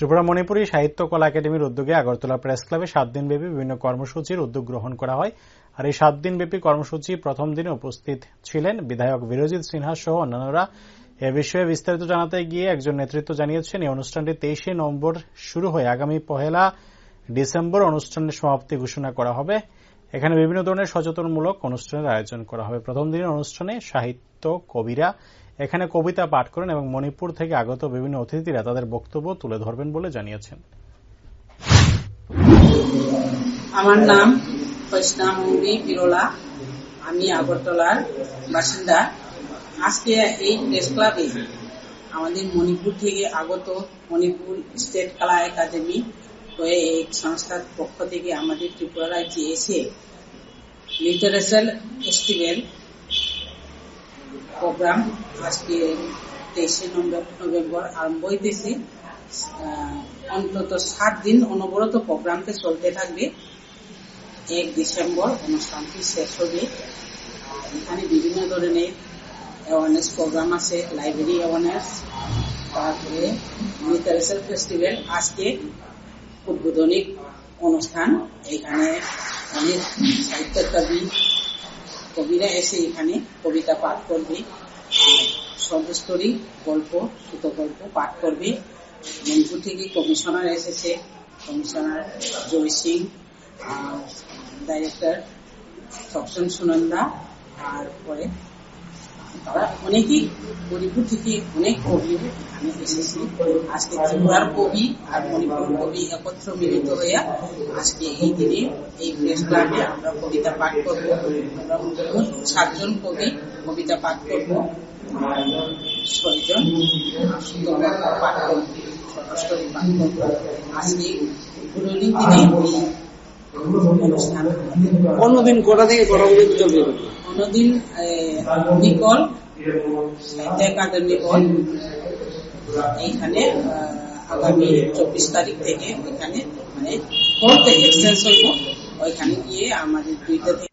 ত্রিপুরা মণিপুরী সাহিত্য কলা একাডেমির উদ্যোগে আগরতলা প্রেস ক্লাবে সাত দিনব্যাপী বিভিন্ন কর্মসূচির উদ্যোগ গ্রহণ করা হয়। আর এই সাত দিনব্যাপী কর্মসূচি প্রথম দিনে উপস্থিত ছিলেন বিধায়ক বিরজিৎ সিনহা সহ অন্যান্যরা। এ বিষয়ে বিস্তারিত জানাতে গিয়ে একজন নেতৃত্ব জানিয়েছেন, এই অনুষ্ঠানটি তেইশে নভেম্বর শুরু হয়ে আগামী পহেলা ডিসেম্বর অনুষ্ঠানের সমাপ্তি ঘোষণা করা হবে। এখানে বিভিন্ন ধরনের সচেতনমূলক অনুষ্ঠানের আয়োজন করা হবে। প্রথম দিনের অনুষ্ঠানে সাহিত্য, কবিরা, এখানে কবিতা পাঠ করেন এবং মণিপুর থেকে আগত বিভিন্ন অতিথিরা তাদের বক্তব্য তুলে ধরবেন বলে জানিয়েছেন। আমার নাম বৈষ্ণবী বিরলা। আমি আগরতলার বাসিন্দা। আজকে এই প্রেস ক্লাবে আমাদের মণিপুর থেকে আগত মণিপুর স্টেট কলা একাডেমি হয়ে এই সংস্থার পক্ষ থেকে আমাদের ত্রিপুরা রাজ্যে এসে লিটারেচার ফেস্টিভ্যাল প্রোগ্রাম আজকে তেইশে নভেম্বর আরম্ভ হইতেছে। অন্তত সাত দিন অনবরত প্রোগ্রামটা চলতে থাকবে। এক ডিসেম্বর অনুষ্ঠানটি শেষ হবে। এখানে বিভিন্ন ধরনের অ্যাওয়ারনেস প্রোগ্রাম আছে লাইব্রেরি অ্যাওয়ারনেস তারপরে লিটারেচার ফেস্টিভ্যাল। আজকে উদ্বোধনী অনুষ্ঠান। এখানে অনেক সাহিত্য কবি কবিরা এসে এখানে কবিতা পাঠ করবে শর্ট স্টোরি গল্প, ছোট গল্প পাঠ করবে। মণিপুর থেকে কমিশনার এসেছে, কমিশনার জয় সিং ডাইরেক্টর সপসন সুনন্দা আর পরে তারা অনেকেই মণিপুর থেকে অনেক কবি এখানে এসেছে। আজকে ত্রিপুরার কবি আর মণিপুর কবি একত্র মিলিত হয়ে আজকে এই দিনে এই প্রেস ক্লাবে আমরা কবিতা পাঠ করব। আমরা সাতজন কবি কবিতা পাঠ করব। ছয়জন। পাঠ করব। আজকে উদ্বোধনী দিনে অন্যদিন কটা থেকে কটা পর্যন্ত চলবে? অন্যদিন নিকল সাহিত্য নিকল। এইখানে আগামী চব্বিশ তারিখ থেকে ওইখানে মানে ফোর্থ এক্সচেঞ্জ হইব ওইখানে গিয়ে আমাদের দুইটা থেকে